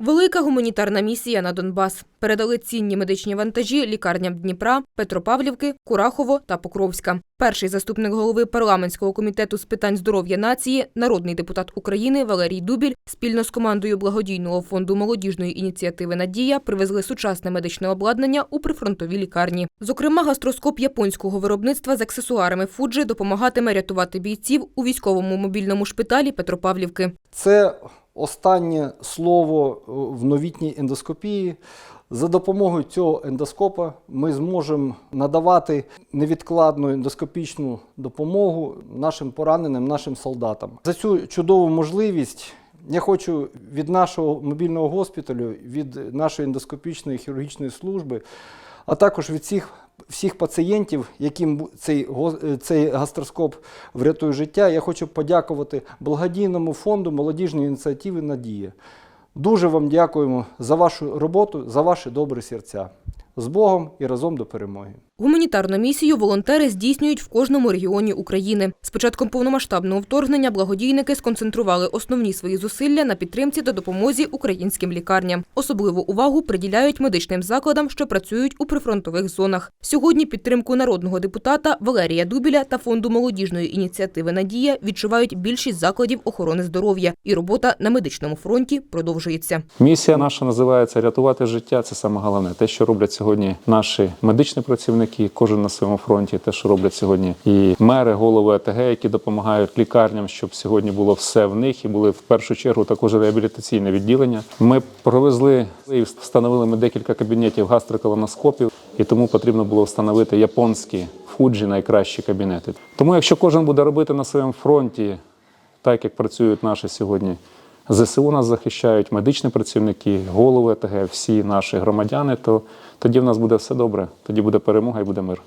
Велика гуманітарна місія на Донбас. Передали цінні медичні вантажі лікарням Дніпра, Петропавлівки, Курахово та Покровська. Перший заступник голови парламентського комітету з питань здоров'я нації, народний депутат України Валерій Дубіль спільно з командою благодійного фонду молодіжної ініціативи Надія привезли сучасне медичне обладнання у прифронтові лікарні. Зокрема, гастроскоп японського виробництва з аксесуарами Фуджи допомагатиме рятувати бійців у військовому мобільному шпиталі Петропавлівки. Це останнє слово е, в новітній ендоскопії. За допомогою цього ендоскопа ми зможемо надавати невідкладну ендоскопічну допомогу нашим пораненим, нашим солдатам. За цю чудову можливість я хочу від нашого мобільного госпіталю, від нашої ендоскопічної хірургічної служби, а також від всіх, всіх пацієнтів, яким цей, е, цей гастроскоп врятує життя, я хочу подякувати благодійному фонду молодіжної ініціативи Надія. Дуже вам дякуємо за вашу роботу, за ваші добрі серця. З Богом і разом до перемоги. Гуманітарну місію волонтери здійснюють в кожному регіоні України. З початком повномасштабного вторгнення благодійники сконцентрували основні свої зусилля на підтримці та допомозі українським лікарням. Особливу увагу приділяють медичним закладам, що працюють у прифронтових зонах. Сьогодні підтримку народного депутата Валерія Дубіля та фонду молодіжної ініціативи Надія відчувають більшість закладів охорони здоров'я, і робота на медичному фронті продовжується. Місія наша називається рятувати життя. Це саме головне. Те, що роблять сьогодні наші медичні працівники, кожен на своєму фронті, те, що роблять сьогодні і мери, голови АТГ, які допомагають лікарням, щоб сьогодні було все в них і були в першу чергу також реабілітаційне відділення. Ми провезли і встановили ми декілька кабінетів гастроколоноскопів, і тому потрібно було встановити японські фуджі найкращі кабінети. Тому, якщо кожен буде робити на своєму фронті так як працюють наші сьогодні. ЗСУ нас захищають, медичні працівники, голови ТГ, всі наші громадяни, то тоді в нас буде все добре. Тоді буде перемога і буде мир.